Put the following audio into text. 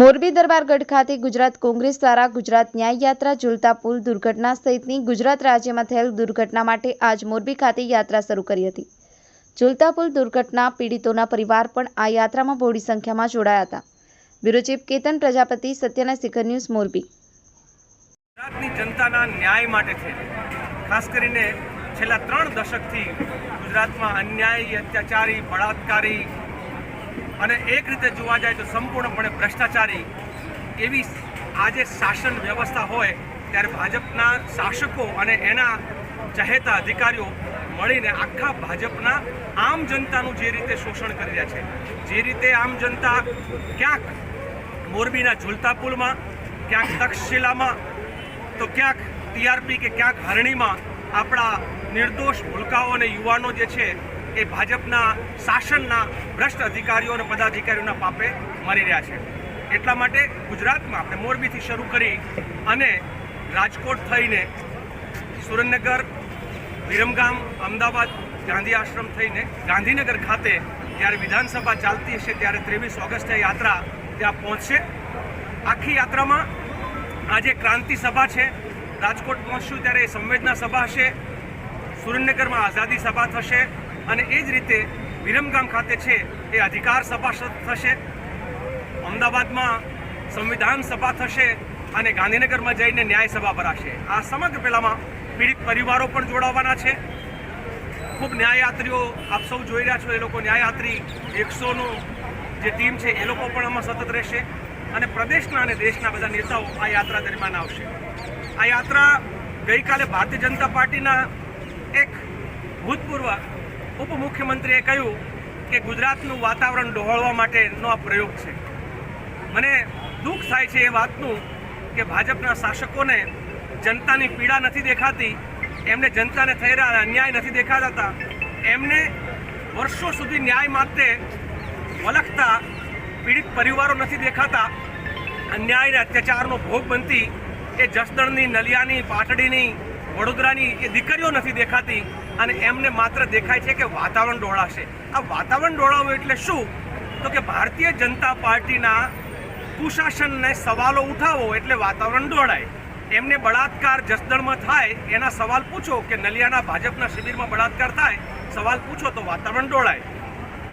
મોરબી દરબારગઢ ખાતે ગુજરાત કોંગ્રેસ દ્વારા ગુજરાત ન્યાય યાત્રા પુલ દુર્ઘટના સહિતની ગુજરાત રાજ્યમાં થયેલ દુર્ઘટના માટે આજ મોરબી ખાતે યાત્રા શરૂ કરી હતી. ઝૂલતા પુલ દુર્ઘટના પીડિતોના પરિવાર પણ આ યાત્રામાં બહોળી સંખ્યામાં જોડાયા હતા. બ્યુરો ચીફ કેતન પ્રજાપતિ સત્યના શિખર ન્યૂઝ, મોરબી. ગુજરાતની જનતાના ન્યાય માટે છે. ખાસ કરીને છેલ્લા ત્રણ દશકથી ગુજરાતમાં અન્યાયી, અત્યાચારી, બળાત્કારી અને એક રીતે જોવા જાય તો સંપૂર્ણપણે ભ્રષ્ટાચારી એવી આજે શાસન વ્યવસ્થા હોય ત્યારે ભાજપના શાસકો અને એના ચહેતા અધિકારીઓ મળીને આખા ભાજપના આમ જનતાનું જે રીતે શોષણ કરી રહ્યા છે, જે રીતે આમ જનતા ક્યાંક મોરબીના ઝુલતા પુલમાં ક્યાંક તક્ષશિલામાં, તો ક્યાંક ટીઆરપી કે ક્યાંક હરણીમાં આપણા નિર્દોષ ભૂલકાઓ અને યુવાનો જે છે એ ભાજપના શાસનના ભ્રષ્ટ અધિકારીઓ અને પદાધિકારીઓના પાપે મરી રહ્યા છે. એટલા માટે ગુજરાતમાં આપણે મોરબીથી શરૂ કરી અને રાજકોટ થઈને સુરેન્દ્રનગર, વિરમગામ, અમદાવાદ, ગાંધી આશ્રમ થઈને ગાંધીનગર ખાતે જ્યારે વિધાનસભા ચાલતી હશે ત્યારે ત્રેવીસ ઓગસ્ટે યાત્રા ત્યાં પહોંચશે. આખી યાત્રામાં આજે ક્રાંતિ સભા છે. રાજકોટ પહોંચશું ત્યારે સંવેદના સભા હશે. સુરેન્દ્રનગરમાં આઝાદી સભા થશે. અને એ જ રીતે વિરમગામ ખાતે છે એ અધિકાર સભા થશે, અમદાવાદમાં સંવિધાન સભા થશે અને ગાંધીનગરમાં જઈને ન્યાય સભા ભરાશે. આ સમગ્ર પહેલામાં પીડિત પરિવારો પણ જોડાવાના છે. ખૂબ ન્યાયયાત્રીઓ આપ સૌ જોઈ રહ્યા છો, એ લોકો ન્યાયયાત્રી એકસોનું જે ટીમ છે, એ લોકો પણ આમાં સતત રહેશે અને પ્રદેશના અને દેશના બધા નેતાઓ આ યાત્રા દરમિયાન આવશે. આ યાત્રા ગઈકાલે ભારતીય જનતા પાર્ટીના એક ભૂતપૂર્વ ઉપમુખ્યમંત્રીએ કહ્યું કે ગુજરાતનું વાતાવરણ ડહોળવા માટેનો આ પ્રયોગ છે. મને દુઃખ થાય છે એ વાતનું કે ભાજપના શાસકોને જનતાની પીડા નથી દેખાતી, એમને જનતાને થઈ રહ્યા અન્યાય નથી દેખાતા. એમને વર્ષો સુધી ન્યાય માટે વલખતા પીડિત પરિવારો નથી દેખાતા. અન્યાય અને અત્યાચારનો ભોગ બનતી એ જસદણની, નલિયાની, પાટડીની વડોદરાની એ દીકરીઓ નથી દેખાતી અને એમને માત્ર દેખાય છે કે વાતાવરણ ડોળાશે. આ વાતાવરણ ડોળાવું એટલે શું? તો કે ભારતીય જનતા પાર્ટીના કુશાસનને સવાલો ઉઠાવો એટલે વાતાવરણ ડોળાય. એમને બળાત્કાર જસદણમાં થાય, એના સવાલ પૂછો કે નલિયાના ભાજપના શિબિરમાં બળાત્કાર થાય, સવાલ પૂછો તો વાતાવરણ ડોળાય.